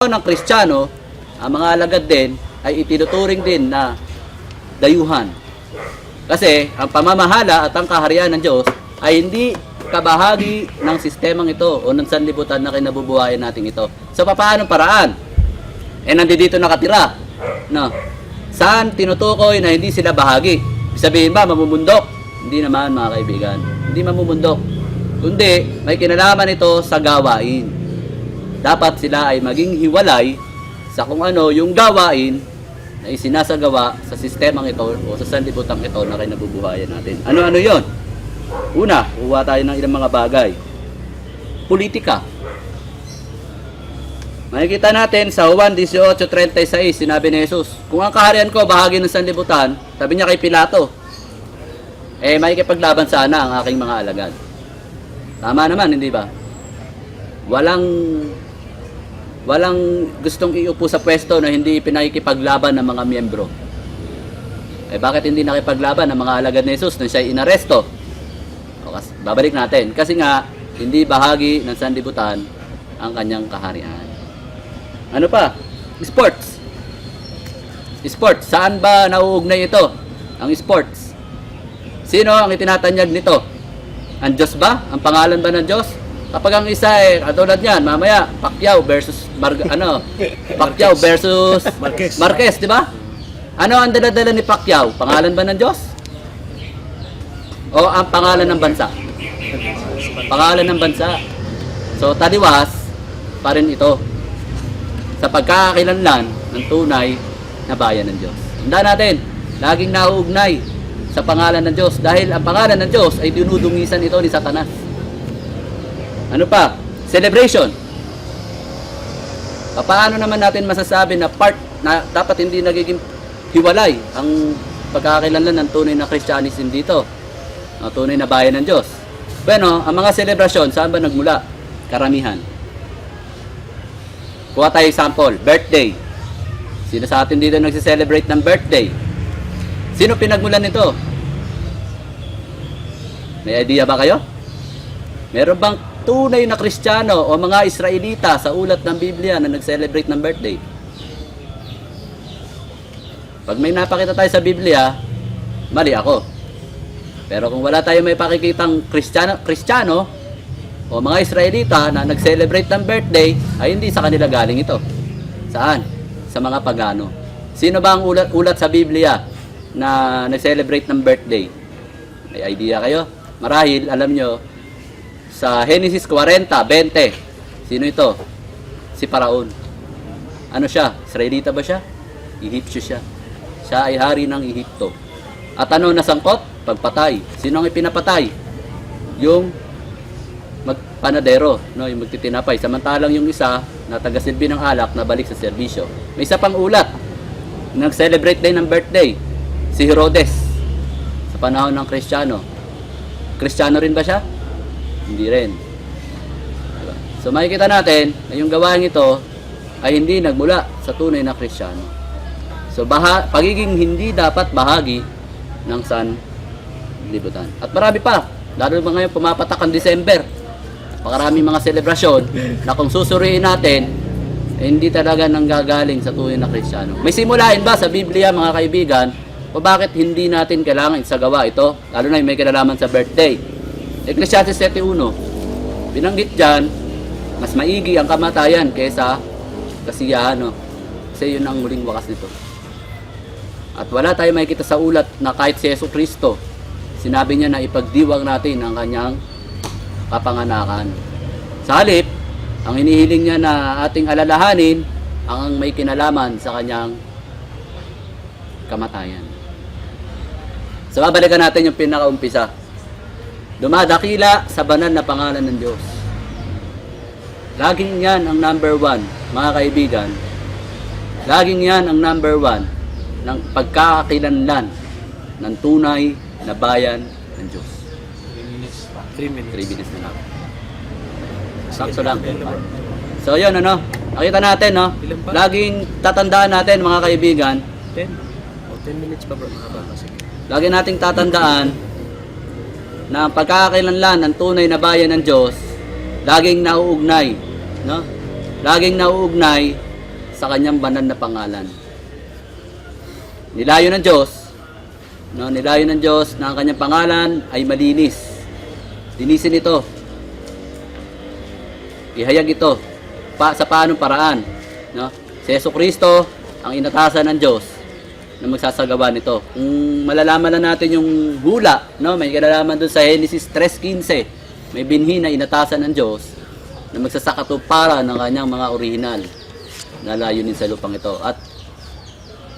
ng Kristiyano, ang mga alagad din ay itinuturing din na dayuhan. Kasi ang pamamahala at ang kaharian ng Diyos ay hindi kabahagi ng sistemang ito o ng sanlibutan na kinabubuhayan natin ito. So paano paraan? Eh nandito nakatira. No. Saan tinutukoy na hindi sila bahagi? Sabihin ba mamumundok? Hindi naman mga kaibigan. Hindi mamumundok. Kundi may kinalaman ito sa gawain dapat sila ay maging hiwalay sa kung ano yung gawain na isinasagawa sa sistemang ito o sa sanlibutan ito na kinabubuhayan natin. Ano-ano yon? Una, kuha tayo ng ilang mga bagay. Politika. Makikita natin sa Juan 18.36, sinabi ni Jesus, Kung ang kaharian ko bahagi ng sanlibutan, sabi niya kay Pilato, eh makikipaglaban sana ang aking mga alagad. Tama naman, hindi ba? Walang walang gustong iupo sa pwesto na hindi pinakikipaglaban ng mga miyembro. Eh bakit hindi nakipaglaban ng mga alagad ni Jesus nang siya inaresto? O, kas- babalik natin. Kasi nga, hindi bahagi ng sanlibutan ang kanyang kaharian. Ano pa? Sports. Sports. Saan ba nauugnay ito? Ang sports. Sino ang itinatanyag nito? Ang Diyos ba? Ang pangalan ba ng Diyos? Kapag ang isa eh, katulad niyan, mamaya, Pacquiao versus Mar ano, Pacquiao versus Marquez. Marquez, di ba? Ano ang daladala ni Pacquiao? Pangalan ba ng Diyos? O ang pangalan ng bansa? Pangalan ng bansa. So, taliwas pa rin ito sa pagkakakilanlan ng tunay na bayan ng Diyos. Tandaan natin, laging nauugnay sa pangalan ng Diyos dahil ang pangalan ng Diyos ay dinudungisan ito ni Satanas. Ano pa? Celebration. Paano naman natin masasabi na part na dapat hindi nagiging hiwalay ang pagkakakilanlan ng tunay na Christianism dito? Ang tunay na bayan ng Diyos. Bueno, ang mga selebrasyon, saan ba nagmula? Karamihan. Kuha tayo example, birthday. Sino sa atin dito nagse-celebrate ng birthday? Sino pinagmulan nito? May idea ba kayo? Meron bang tunay na Kristiyano o mga Israelita sa ulat ng Biblia na nag-celebrate ng birthday? Pag may napakita tayo sa Biblia, mali ako. Pero kung wala tayo may pakikitang Kristiyano, Kristiyano o mga Israelita na nag-celebrate ng birthday, ay hindi sa kanila galing ito. Saan? Sa mga pagano. Sino ba ang ulat, ulat sa Biblia na nag-celebrate ng birthday? May idea kayo? Marahil, alam nyo, sa Genesis 40, 20, sino ito? Si Paraon. Ano siya? Israelita ba siya? Ehipsyo siya. Siya ay hari ng Ehipto. At ano nasangkot? Pagpatay. Sino ang ipinapatay? Yung magpanadero, no, yung magtitinapay. Samantalang yung isa na taga-silbi ng alak na balik sa serbisyo. May isa pang ulat. Nag-celebrate din ng birthday. Si Herodes. Sa panahon ng Kristiyano. Kristiyano rin ba siya? Hindi rin. Diba? So makikita natin na yung gawain ito ay hindi nagmula sa tunay na Kristiyano. So baha, pagiging hindi dapat bahagi ng San Libutan. At marami pa. Lalo ba ngayon pumapatak ang December. Napakaraming mga selebrasyon na kung susuriin natin, eh, hindi talaga nanggagaling sa tunay na Kristiyano. May simulain ba sa Biblia mga kaibigan o bakit hindi natin kailangan isagawa ito? Lalo na yung may kinalaman sa birthday. Ecclesiastes 7.1 Binanggit dyan, mas maigi ang kamatayan kaysa kasiyahan. No? Kasi yun ang muling wakas nito. At wala tayo makikita sa ulat na kahit si Yesu Kristo, sinabi niya na ipagdiwang natin ang kanyang kapanganakan. Sa halip, ang hinihiling niya na ating alalahanin ang may kinalaman sa kanyang kamatayan. So babalikan natin yung pinakaumpisa. Dumadakila sa banal na pangalan ng Diyos. Laging yan ang number one, mga kaibigan. Laging yan ang number one ng pagkakakilanlan ng tunay na bayan ng Diyos. 3 minutes. 3 minutes na lang. Sakto lang. So yun ano, nakita natin no, laging tatandaan natin mga kaibigan, 10. O, 10 minutes pa bro. Mahaba kasi. lagi nating tatandaan na ang pagkakakilanlan ng tunay na bayan ng Diyos, laging nauugnay, no? Laging nauugnay sa kanyang banal na pangalan. Nilayo ng Diyos, no, nilayo ng Diyos na ang kanyang pangalan ay malinis. Linisin ito. Ihayag ito pa, sa paanong paraan. No? Si Yeso Kristo ang inatasan ng Diyos na magsasagawa nito. Kung malalaman na natin yung hula, no? may kalalaman doon sa Genesis 3.15, may binhi na inatasan ng Diyos na magsasakatuparan ng kanyang mga original na layunin sa lupang ito. At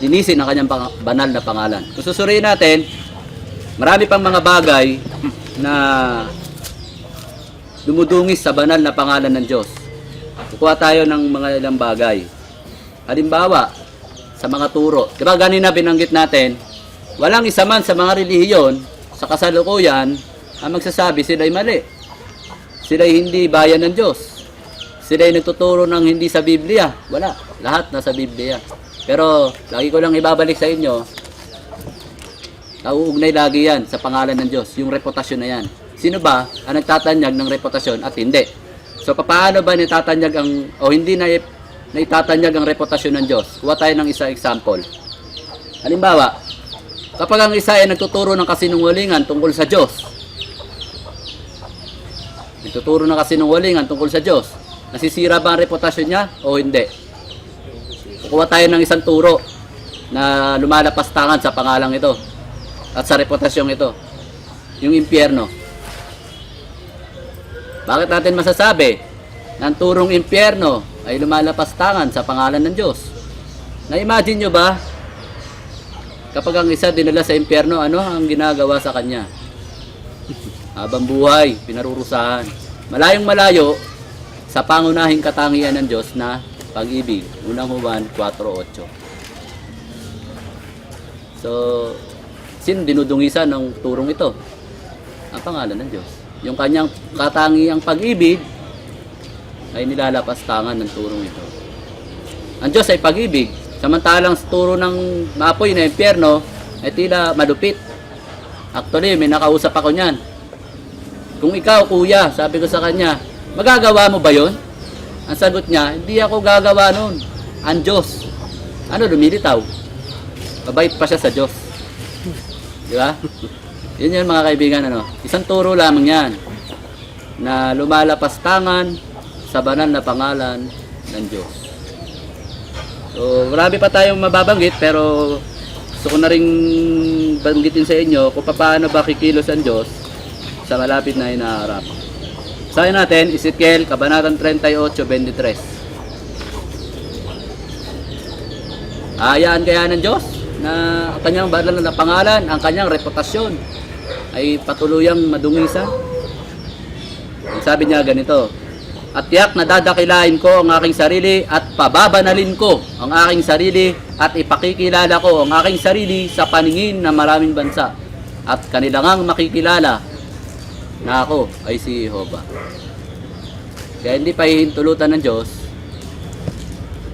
linisin ang kanyang banal na pangalan. Kung susuriin natin, marami pang mga bagay na dumudungis sa banal na pangalan ng Diyos. Kukuha tayo ng mga ilang bagay. Halimbawa, sa mga turo. Di ba ganina binanggit natin, walang isa man sa mga relihiyon sa kasalukuyan ang magsasabi sila'y mali. Sila'y hindi bayan ng Diyos. Sila'y nagtuturo ng hindi sa Biblia. Wala. Lahat nasa Biblia. Pero, lagi ko lang ibabalik sa inyo, nauugnay lagi yan sa pangalan ng Diyos, yung reputasyon na yan. Sino ba ang nagtatanyag ng reputasyon at hindi? So, paano ba nitatanyag ang, o hindi na, na itatanyag ang reputasyon ng Diyos? Kuha tayo ng isa example. Halimbawa, kapag ang isa ay nagtuturo ng kasinungalingan tungkol sa Diyos, nagtuturo ng kasinungalingan tungkol sa Diyos, nasisira ba ang reputasyon niya o hindi? Kukuha tayo ng isang turo na lumalapas tangan sa pangalang ito at sa reputasyong ito. Yung impyerno. Bakit natin masasabi na ang turong impyerno ay lumalapas tangan sa pangalan ng Diyos? Na-imagine nyo ba kapag ang isa dinala sa impyerno, ano ang ginagawa sa kanya? Habang buhay, pinarurusahan. Malayong malayo sa pangunahing katangian ng Diyos na pag-ibig. Unang Juan 4.8 So, sino dinudungisan ng turong ito? Ang pangalan ng Diyos. Yung kanyang katangiang pag-ibig ay nilalapas tangan ng turong ito. Ang Diyos ay pag-ibig. Samantalang sa turo ng maapoy na impyerno ay tila malupit. Actually, may nakausap ako niyan. Kung ikaw, kuya, sabi ko sa kanya, magagawa mo ba yon? Ang sagot niya, hindi ako gagawa nun. Ang Diyos. Ano, lumilitaw. Mabait pa siya sa Diyos. Di ba? Yun yun mga kaibigan, ano. Isang turo lamang yan na lumalapas tangan sa banal na pangalan ng Diyos. So, marami pa tayong mababanggit pero gusto ko na rin banggitin sa inyo kung paano ba kikilos ang Diyos sa malapit na inaharap. Sabi natin, Ezekiel, Kabanatang 38, 23. Ayaan kaya ng Diyos na ang kanyang banal na pangalan, ang kanyang reputasyon ay patuluyang madungisan. Ang sabi niya ganito, At tiyak na dadakilain ko ang aking sarili at pababanalin ko ang aking sarili at ipakikilala ko ang aking sarili sa paningin ng maraming bansa at kanilangang makikilala na ako ay si Jehovah. Kaya hindi pa hihintulutan ng Diyos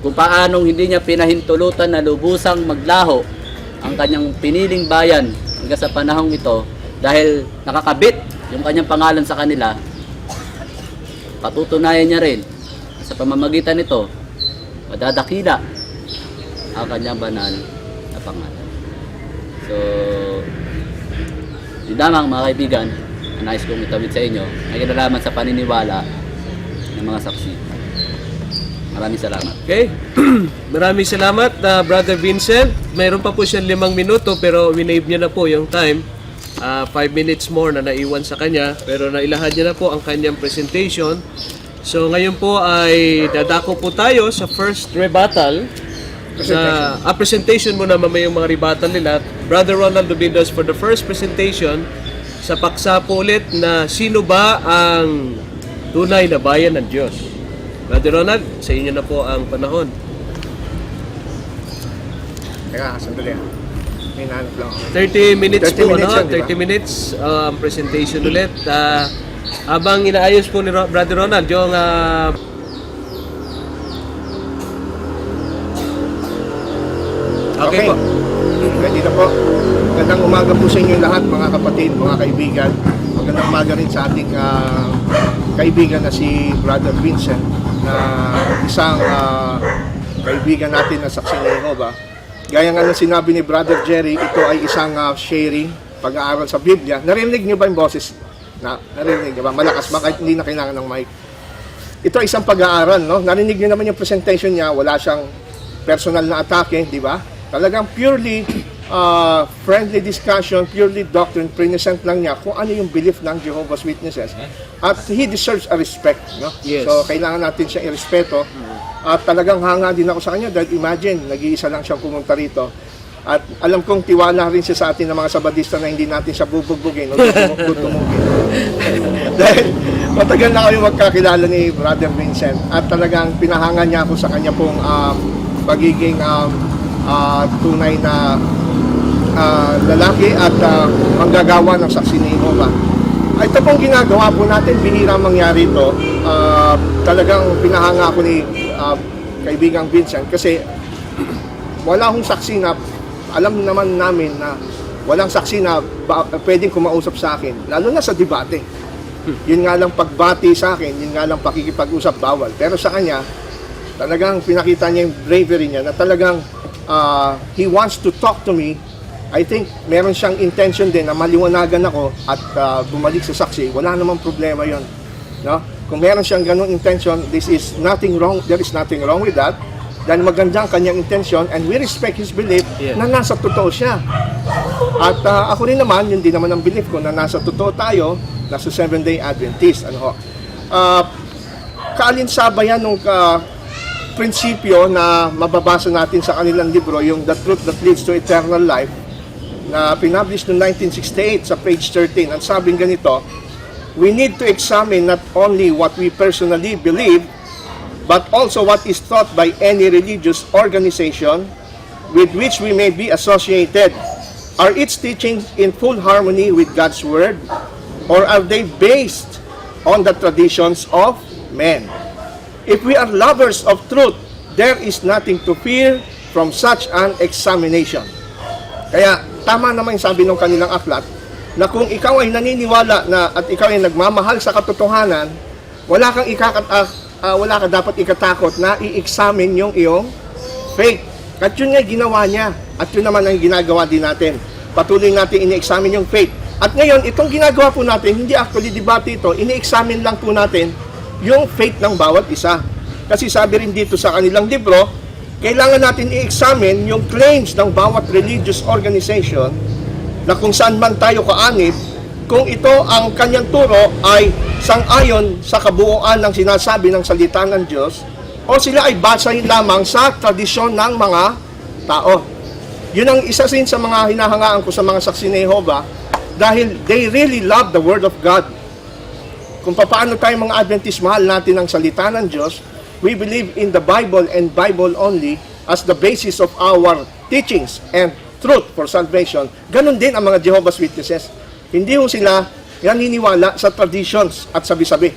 kung paanong hindi niya pinahintulutan na lubusang maglaho ang kanyang piniling bayan hanggang sa panahong ito dahil nakakabit yung kanyang pangalan sa kanila patutunayan niya rin sa pamamagitan nito madadakila ang kanyang banal na pangalan. So, yun lamang mga kaibigan, ang nais kong itawid sa inyo ay kinalaman sa paniniwala ng mga saksi. Maraming salamat. Okay. Maraming salamat, uh, Brother Vincent. Mayroon pa po siya limang minuto pero winave niya na po yung time. Uh, five minutes more na naiwan sa kanya pero nailahad niya na po ang kanyang presentation. So ngayon po ay dadako po tayo sa first rebuttal. Sa ah, presentation muna mamaya yung mga rebuttal nila. Brother Ronald Dobindos for the first presentation sa paksa po ulit na sino ba ang tunay na bayan ng Diyos. Brother Ronald, sa inyo na po ang panahon. Teka, sandali ah. Nahanap lang ako. 30 minutes 30 po, minutes ano? yan, di ba? 30 minutes uh, ang presentation ulit. Uh, habang inaayos po ni Ro- Brother Ronald yung uh, Okay, po. Ready na po. Magandang umaga po sa inyo lahat mga kapatid, mga kaibigan. Magandang umaga rin sa ating ah, kaibigan na si Brother Vincent na isang kaibigan kaibigan natin na saksi ni Jehovah. Gaya nga ng sinabi ni Brother Jerry, ito ay isang ah, sharing, pag-aaral sa Biblia. Narinig niyo ba yung boses? Na, narinig niyo ba? Malakas ba kahit hindi na kailangan ng mic? Ito ay isang pag-aaral, no? Narinig niyo naman yung presentation niya, wala siyang personal na atake, di ba? Talagang purely uh, friendly discussion, purely doctrine, present lang niya kung ano yung belief ng Jehovah's Witnesses. At he deserves a respect, no? Yes. So, kailangan natin siya irespeto. At talagang hanga din ako sa kanya dahil imagine, nag-iisa lang siyang pumunta rito. At alam kong tiwala rin siya sa atin ng mga sabadista na hindi natin siya bubugbugin o tutumugin. dahil matagal na kami magkakilala ni Brother Vincent at talagang pinahanga niya ako sa kanya pong um, pagiging um, ah, tunay na ah, lalaki at ah, manggagawa ng saksi ni Jehovah. Ah, Ito pong ginagawa po natin, bihira mangyari ito. Ah, talagang pinahanga ako ni ah, kaibigang Vincent kasi wala akong saksi na alam naman namin na walang saksi na ba, pwedeng kumausap sa akin, lalo na sa debate. Yun nga lang pagbati sa akin, yun nga lang pakikipag-usap bawal. Pero sa kanya, talagang pinakita niya yung bravery niya na talagang ah, he wants to talk to me. I think meron siyang intention din na maliwanagan ako at ah, bumalik sa saksi. Wala namang problema yon, No? Kung meron siyang ganung intention, this is nothing wrong. There is nothing wrong with that. Dahil maganda ang kanyang intention and we respect his belief Yeah. na nasa totoo siya. At ah, ako rin naman, yun din naman ang belief ko na nasa totoo tayo, nasa Seventh-day Adventist. Ano ho? Ah, kaalinsaba yan nung ah, prinsipyo na mababasa natin sa kanilang libro, yung The Truth That Leads to Eternal Life, na pinublished noong 1968 sa page 13. Ang sabing ganito, we need to examine not only what we personally believe, but also what is taught by any religious organization with which we may be associated. Are its teachings in full harmony with God's Word? Or are they based on the traditions of men? If we are lovers of truth, there is nothing to fear from such an examination. Kaya tama naman yung sabi ng kanilang aklat na kung ikaw ay naniniwala na at ikaw ay nagmamahal sa katotohanan, wala kang ikakat ah, wala ka dapat ikatakot na i-examine yung iyong faith. At yun nga ginawa niya. At yun naman ang ginagawa din natin. Patuloy natin ini-examine yung faith. At ngayon, itong ginagawa po natin, hindi actually debate ito, ini-examine lang po natin yung faith ng bawat isa. Kasi sabi rin dito sa kanilang libro, kailangan natin i-examine yung claims ng bawat religious organization na kung saan man tayo kaanib, kung ito ang kanyang turo ay sangayon sa kabuuan ng sinasabi ng salita ng Diyos o sila ay basahin lamang sa tradisyon ng mga tao. Yun ang isa din sa mga hinahangaan ko sa mga saksi ni Jehovah dahil they really love the Word of God. Kung paano tayo mga Adventist mahal natin ang salita ng Diyos, we believe in the Bible and Bible only as the basis of our teachings and truth for salvation. Ganon din ang mga Jehovah's Witnesses. Hindi ho sila naniniwala sa traditions at sabi-sabi.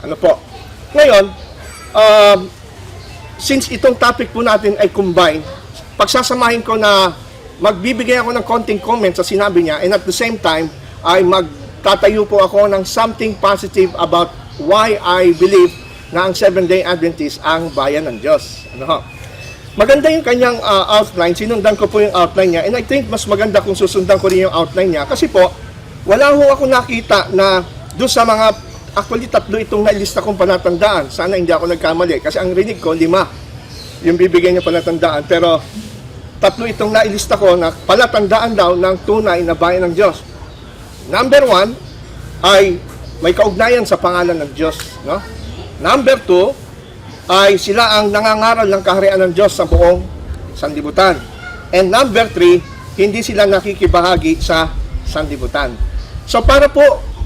Ano po? Ngayon, um, since itong topic po natin ay combined, pagsasamahin ko na magbibigay ako ng konting comment sa sinabi niya and at the same time ay magtatayo po ako ng something positive about why I believe na ang Seventh-day Adventist ang bayan ng Diyos. Ano ho? Maganda yung kanyang uh, outline. Sinundan ko po yung outline niya. And I think mas maganda kung susundan ko rin yung outline niya. Kasi po, wala ho ako nakita na doon sa mga, actually tatlo itong nailista kong palatandaan. Sana hindi ako nagkamali. Kasi ang rinig ko, lima yung bibigyan niya palatandaan. Pero tatlo itong nailista ko na palatandaan daw ng tunay na bayan ng Diyos. Number one ay may kaugnayan sa pangalan ng Diyos. No? Number two ay sila ang nangangaral ng kaharian ng Diyos sa buong sanlibutan. And number three, hindi sila nakikibahagi sa sanlibutan. So para po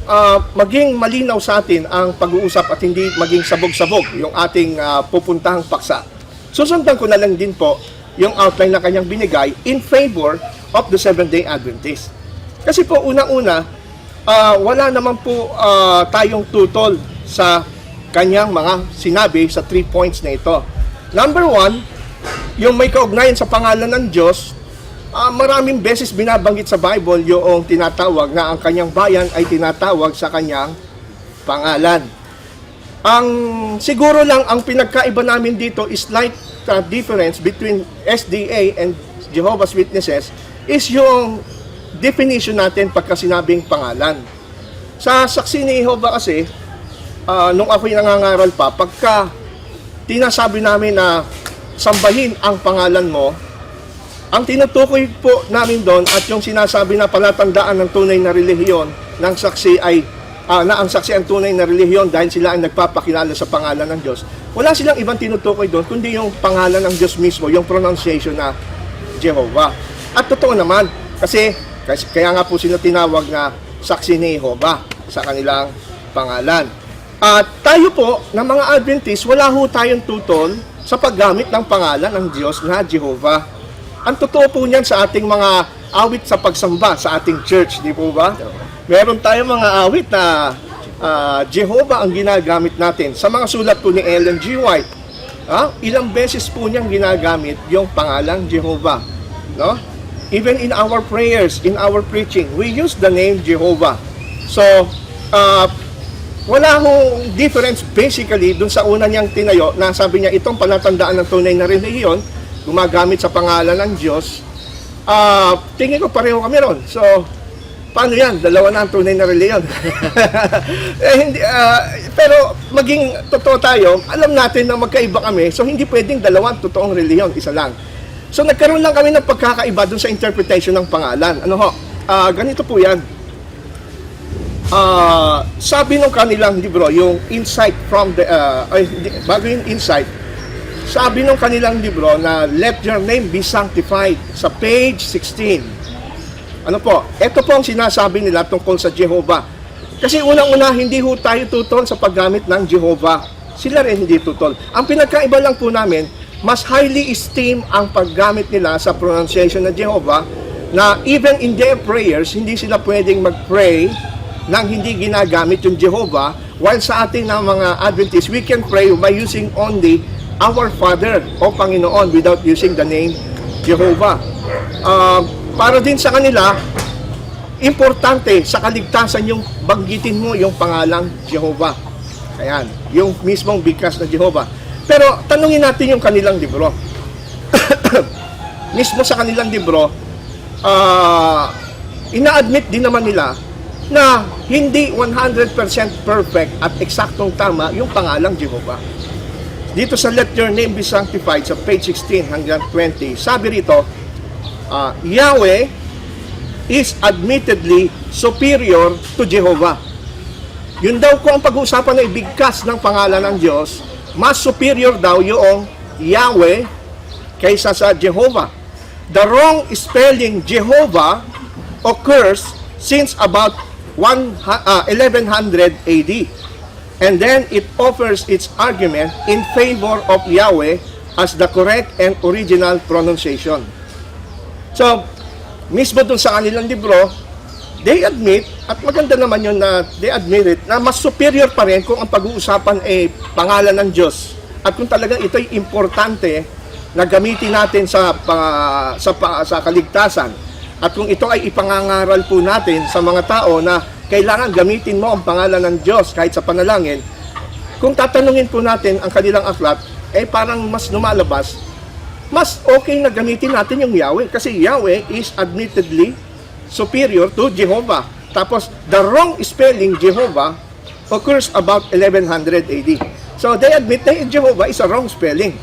ah, maging malinaw sa atin ang pag-uusap at hindi maging sabog-sabog yung ating ah, pupuntahang paksa, susundan ko na lang din po yung outline na kanyang binigay in favor of the Seventh-day Adventist. Kasi po unang-una, ah, wala naman po ah, tayong tutol sa kanyang mga sinabi sa three points na ito. Number one, yung may kaugnayan sa pangalan ng Diyos, ah, maraming beses binabanggit sa Bible yung tinatawag na ang kanyang bayan ay tinatawag sa kanyang pangalan. Ang siguro lang ang pinagkaiba namin dito is like uh, difference between SDA and Jehovah's Witnesses is yung definition natin pagka sinabing pangalan. Sa saksi ni Jehovah kasi, ah, nung ako'y nangangaral pa, pagka tinasabi namin na sambahin ang pangalan mo, ang tinutukoy po namin doon at yung sinasabi na palatandaan ng tunay na relihiyon ng saksi ay ah, na ang saksi ang tunay na relihiyon dahil sila ang nagpapakilala sa pangalan ng Diyos. Wala silang ibang tinutukoy doon kundi yung pangalan ng Diyos mismo, yung pronunciation na Jehovah. At totoo naman, kasi kaya nga po sila tinawag na saksi ni Jehovah sa kanilang pangalan. At tayo po, ng mga Adventist, wala ho tayong tutol sa paggamit ng pangalan ng Diyos na Jehovah. Ang totoo po niyan sa ating mga awit sa pagsamba sa ating church, di po ba? Meron tayong mga awit na ah, Jehovah ang ginagamit natin. Sa mga sulat po ni Ellen G. White, ah, ilang beses po niyang ginagamit yung pangalang Jehovah. No? Even in our prayers, in our preaching, we use the name Jehovah. So, ah, wala hong difference basically dun sa una niyang tinayo na sabi niya itong palatandaan ng tunay na relihiyon gumagamit sa pangalan ng Diyos. Ah tingin ko pareho kami ron. So paano yan? Dalawa na ang tunay na relihiyon. Eh, hindi, ah, pero maging totoo tayo alam natin na magkaiba kami so hindi pwedeng dalawang totoong relihiyon isa lang. So nagkaroon lang kami ng pagkakaiba dun sa interpretation ng pangalan. Ano ho? Ah, ganito po yan Ah, sabi ng kanilang libro, yung Insight from the, uh, ay, bago yung Insight, sabi ng kanilang libro na Let Your Name Be Sanctified sa page 16. Ano po, ito po ang sinasabi nila tungkol sa Jehovah. Kasi unang-una, hindi ho tayo tutol sa paggamit ng Jehovah. Sila rin hindi tutol. Ang pinagkaiba lang po namin, mas highly esteem ang paggamit nila sa pronunciation ng Jehovah na even in their prayers, hindi sila pwedeng mag-pray nang hindi ginagamit yung Jehovah while sa ating na mga Adventists, we can pray by using only our Father o Panginoon without using the name Jehovah. Ah, para din sa kanila, importante sa kaligtasan yung banggitin mo yung pangalang Jehovah. Ayan, yung mismong bigkas na Jehovah. Pero tanungin natin yung kanilang libro. Mismo sa kanilang libro, ah ina-admit din naman nila na hindi 100% perfect at eksaktong tama yung pangalang Jehovah. Dito sa Let Your Name Be Sanctified sa page 16 hanggang 20, sabi rito, ah, Yahweh is admittedly superior to Jehovah. Yun daw kung ang pag-uusapan na ibigkas ng pangalan ng Diyos, mas superior daw yung Yahweh kaysa sa Jehovah. The wrong spelling Jehovah occurs since about one, uh, 1100 AD. And then it offers its argument in favor of Yahweh as the correct and original pronunciation. So, mismo dun sa kanilang libro, they admit, at maganda naman yun na they admit it, na mas superior pa rin kung ang pag-uusapan ay pangalan ng Diyos. At kung talagang ito'y importante na gamitin natin sa, pa, sa, pa, sa kaligtasan. At kung ito ay ipangangaral po natin sa mga tao na kailangan gamitin mo ang pangalan ng Diyos kahit sa panalangin, kung tatanungin po natin ang kanilang aklat, eh parang mas lumalabas, mas okay na gamitin natin yung Yahweh. Kasi Yahweh is admittedly superior to Jehovah. Tapos, the wrong spelling Jehovah occurs about 1100 AD. So, they admit na Jehovah is a wrong spelling.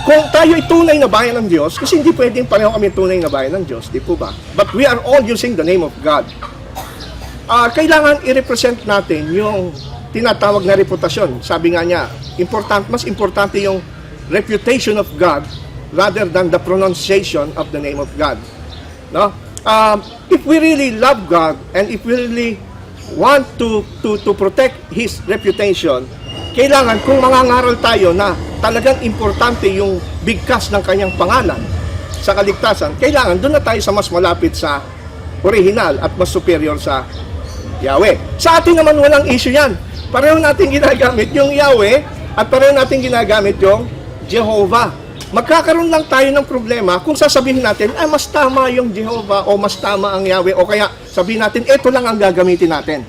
Kung tayo ay tunay na bayan ng Diyos, kasi hindi pwedeng pareho kami tunay na bayan ng Diyos, di po ba? But we are all using the name of God. Ah, kailangan i-represent natin yung tinatawag na reputasyon. Sabi nga niya, important, mas importante yung reputation of God rather than the pronunciation of the name of God. No? Um, if we really love God and if we really want to to to protect his reputation, kailangan kung mangangaral tayo na talagang importante yung bigkas ng kanyang pangalan sa kaligtasan, kailangan doon na tayo sa mas malapit sa original at mas superior sa Yahweh. Sa atin naman walang issue yan. Pareho natin ginagamit yung Yahweh at pareho natin ginagamit yung Jehovah. Magkakaroon lang tayo ng problema kung sasabihin natin, ay mas tama yung Jehovah o mas tama ang Yahweh o kaya sabihin natin, ito lang ang gagamitin natin.